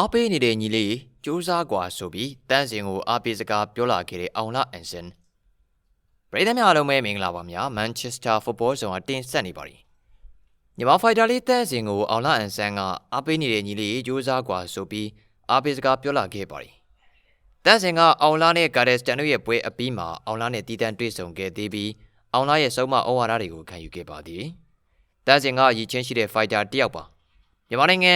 အားပေးနေတဲ့ညီလေးကြိုးစားကွာဆိုပြီးတန်းစင်ကိုအားပေးစကားပြောလာခဲ့တဲ့အောင်လာအန်ဆန်ပရိသတ်များအားလုံးပဲမင်္ဂလာပါများမန်ချက်စတာဖုတ်ဘောဆောင်အတင်ဆက်နေပါပြီမြန်မာဖိုက်တာလေးတန်းစင်ကိုအောင်လာအန်ဆန်ကအားပေးနေတဲ့ညီလေးကြိုးစားကွာဆိုပြီးအားပေးစကားပြောလာခဲ့ပါပြီတန်းစင်ကအောင်လာနဲ့ဂါဒက်စတန်တို့ရဲ့ပွဲအပြီးမှာအောင်လာနဲ့တီတန်တွေ့ဆုံခဲ့သေးပြီးအောင်လာရဲ့ဆုံးမဩဝါဒတွေကိုခံယူခဲ့ပါသည်တန်းစင်ကအရည်ချင်းရှိတဲ့ဖိုက်တာတစ်ယောက်ပါမြန်မာနိုင်ငံ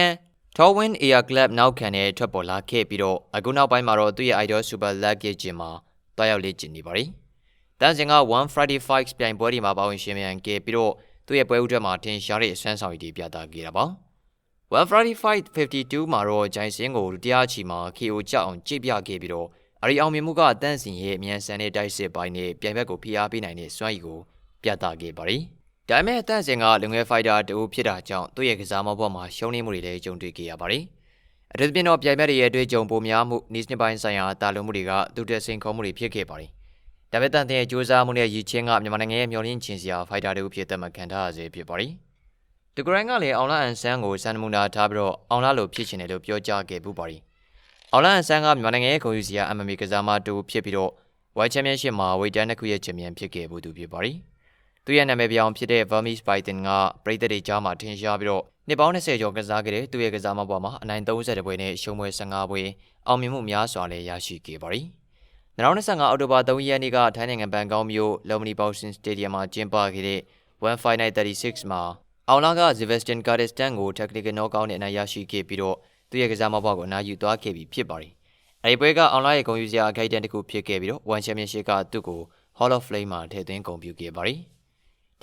Torwin Air Club နောက်ခံနဲ့ထွက်ပေါ်လာခဲ့ပြီးတော့အခုနောက်ပိုင်းမှာတော့သူ့ရဲ့ Idol Super Luggage ဂျင်မှာတွားရောက်လေ့ကျင့်နေပါပြီ။တန်းစင်က1 Friday Fights ပြိုင်ပွဲဒီမှာပါဝင်ရှင်မြန်ခဲ့ပြီးတော့သူ့ရဲ့ပွဲဥထွက်မှာထင်ရှားတဲ့အဆွမ်းဆောင်ရည်တွေပြသခဲ့တာပါ။1 Friday Fight 52မှာတော့ဂျိုင်စင်ကိုဒုတိယချီမှာ KO ကြောက်အောင်ကြိတ်ပြခဲ့ပြီးတော့အရီအောင်မြင်မှုကတန်းစင်ရဲ့အမြန်ဆန်တဲ့တိုက်စစ်ပိုင်းနဲ့ပြိုင်ဘက်ကိုဖိအားပေးနိုင်တဲ့စွမ်းရည်ကိုပြသခဲ့ပါပြီ။ ဒါပေမဲ့တန့်စင်ကလူငယ်ဖိုက်တာတူဖြစ်တာကြောင့်သူ့ရဲ့ကစားမဘွားမှာရှုံးနေမှုတွေလည်းကြုံတွေ့ခဲ့ရပါတယ်။အထူးသဖြင့်တော့ပြိုင်ဘက်တွေရဲ့အတွေ့အကြုံပိုများမှုနီးစနစ်ပိုင်းဆိုင်ရာတာလွန်မှုတွေကသူ့တဲ့စိန်ခေါ်မှုတွေဖြစ်ခဲ့ပါတယ်။ဒါပေမဲ့တန့်တဲ့စူးစမ်းမှုနဲ့ရည်ချင်းကမြန်မာနိုင်ငံရဲ့မျှော်လင့်ချင်စရာဖိုက်တာတူဖြစ်တဲ့မှခံထားရစေဖြစ်ပါတယ်။ဒီဂရန်ကလည်းအောင်လာအန်ဆန်ကိုစံနမူနာထားပြီးတော့အောင်လာလိုဖြစ်ချင်တယ်လို့ပြောကြားခဲ့ပူပါတယ်။အောင်လာအန်ဆန်ကမြန်မာနိုင်ငံရဲ့ဂုဏ်ယူစရာ MMA ကစားမတူဖြစ်ပြီးတော့ World Championship မှာဝေတန်းတစ်ခုရဲ့ချန်ပီယံဖြစ်ခဲ့ဘူးသူဖြစ်ပါတယ်။ သူရဲ့နာမည်ပြောင်ဖြစ်တဲ့ Vermees Python ကပြည်သက်တွေကြားမှာထင်ရှားပြီးတော့နှစ်ပေါင်း20ကျော်ကစားခဲ့တဲ့သူရဲ့ကစားမဘွားမှာအနိုင်30ပွဲနဲ့ရှုံးပွဲ15ပွဲအောင်မြင်မှုများစွာလည်းရရှိခဲ့ပါသည်။2025အောက်တိုဘာ3ရက်နေ့ကထိုင်းနိုင်ငံဘန်ကောက်မြို့ Lomni Boxing Stadium မှာကျင်းပခဲ့တဲ့1 Fight Night 36မှာအောင်လာက Sebastian Kardastan ကို technical knockout နဲ့အနိုင်ရရှိခဲ့ပြီးတော့သူရဲ့ကစားမဘွားကိုအနိုင်ယူသွားခဲ့ပြီးဖြစ်ပါတယ်။အဲဒီပွဲကအောင်လာရဲ့ဂုဏ်ယူစရာအခိုက်အတန့်တစ်ခုဖြစ်ခဲ့ပြီးတော့ One Championship ကသူ့ကို Hall of Fame မှာထည့်သွင်းဂုဏ်ပြုခဲ့ပါတယ်။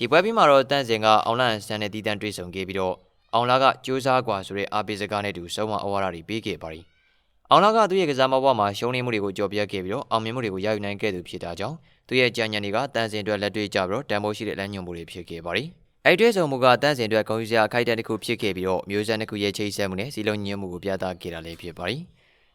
ဒီပွဲပြီးမှာတော့တန့်စင်ကအောင်လန်ဆန်နဲ့တီးတန်းတွေ့ဆုံခဲ့ပြီးတော့အောင်လာကကြိုးစားกว่าဆိုတဲ့အားပေးစကားနဲ့တူဆုံးမဩဝါဒတွေပေးခဲ့ပါသည်အောင်လာကသူ့ရဲ့ကစားမဘွားမှာရှုံးနေမှုတွေကိုကြော်ပြခဲ့ပြီးတော့အောင်မြင်မှုတွေကိုရယူနိုင်ခဲ့သူဖြစ်တာကြောင့်သူ့ရဲ့ကြံညံတွေကတန့်စင်အတွက်လက်တွေ့ကြပြီးတော့တန်ဖိုးရှိတဲ့လမ်းညွှန်မှုတွေဖြစ်ခဲ့ပါသည်အဲ့ဒီဆုံမှုကတန့်စင်အတွက်ဂုဏ်ယူစရာခိုက်တဲ့တစ်ခုဖြစ်ခဲ့ပြီးတော့မျိုးဆက်တစ်ခုရဲ့ချိတ်ဆက်မှုနဲ့စီလုံးညှဉ်းမှုကိုပြသခဲ့တာလည်းဖြစ်ပါသည်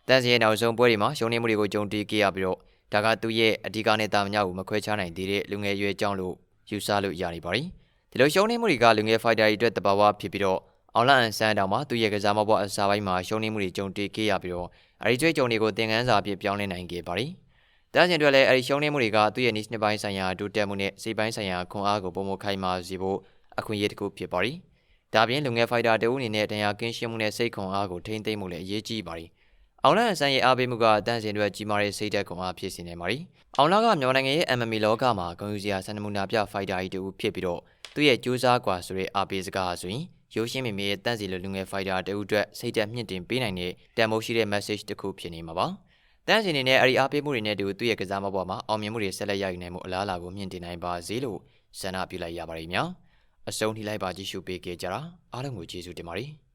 တန့်စင်ရဲ့နောက်ဆုံးပွဲတွေမှာရှုံးနေမှုတွေကိုကြုံတွေ့ခဲ့ရပြီးတော့ဒါကသူ့ရဲ့အဓိကနဲ့တာမညာကိုမခွဲခြားနိုင်သေးတဲ့လူငယ်ရွယ်ကြောင့်လို့ ယူဆလို့ရနေပါသည်ဒီလိုရှုံးနေမှုတွေကလူငယ်ဖိုက်တာတွေအတွက်တဘာဝဖြစ်ပြီးတော့အောင်လန်ဆန်တောင်မှာသူ့ရဲ့ကစားမဘောအစားပိုင်းမှာရှုံးနေမှုတွေကြုံတွေ့ခဲ့ရပြီးတော့အဲဒီကျွေးကြုံတွေကိုသင်ခန်းစာအဖြစ်ပြောင်းလဲနိုင်ခဲ့ပါသည်။ဒါ့အပြင်တွေလည်းအဲဒီရှုံးနေမှုတွေကသူ့ရဲ့နိစနစ်ပိုင်းဆိုင်ရာဒုတက်မှုနဲ့စိတ်ပိုင်းဆိုင်ရာခွန်အားကိုပုံမခိုင်မာစေဖို့အခွင့်အရေးတစ်ခုဖြစ်ပါသည်။ဒါပြင်လူငယ်ဖိုက်တာတဦးအနေနဲ့တရားကင်းရှင်းမှုနဲ့စိတ်ခွန်အားကိုထိန်းသိမ်းမှုလည်းအရေးကြီးပါသည်။ အောင်လန်ဆန်ရဲ့အားပေးမှုကတန့်စင်တွေကြီးမားတဲ့စိတ်ဓာတ်ကွန်အားဖြစ်စေနေပါသည်။အောင်လကမြန်မာနိုင်ငံရဲ့ MMA လောကမှာဂုဏ်ယူစရာစံနမူနာပြဖိုက်တာကြီးတူဖြစ်ပြီးတော့သူ့ရဲ့ကြိုးစားကွာဆိုတဲ့အားပေးစကားဆိုရင်ရိုးရှင်းမိမိရဲ့တန့်စီလိုလူငယ်ဖိုက်တာတူအတွက်စိတ်ဓာတ်မြင့်တင်ပေးနိုင်တဲ့တန်မိုးရှိတဲ့ message တစ်ခုဖြစ်နေမှာပါ။တန့်စင်နေနဲ့အရီအားပေးမှုတွေနဲ့တူသူ့ရဲ့ကစားမပေါ်မှာအောင်မြင်မှုတွေဆက်လက်ရယူနိုင်မှုအလားအလာကိုမြင့်တင်နိုင်ပါစေလို့ဆန္ဒပြုလိုက်ရပါတယ်များ။အဆုံးထိလိုက်ပါကြည့်ရှုပေးကြတာအားလုံးကိုကျေးဇူးတင်ပါတယ်။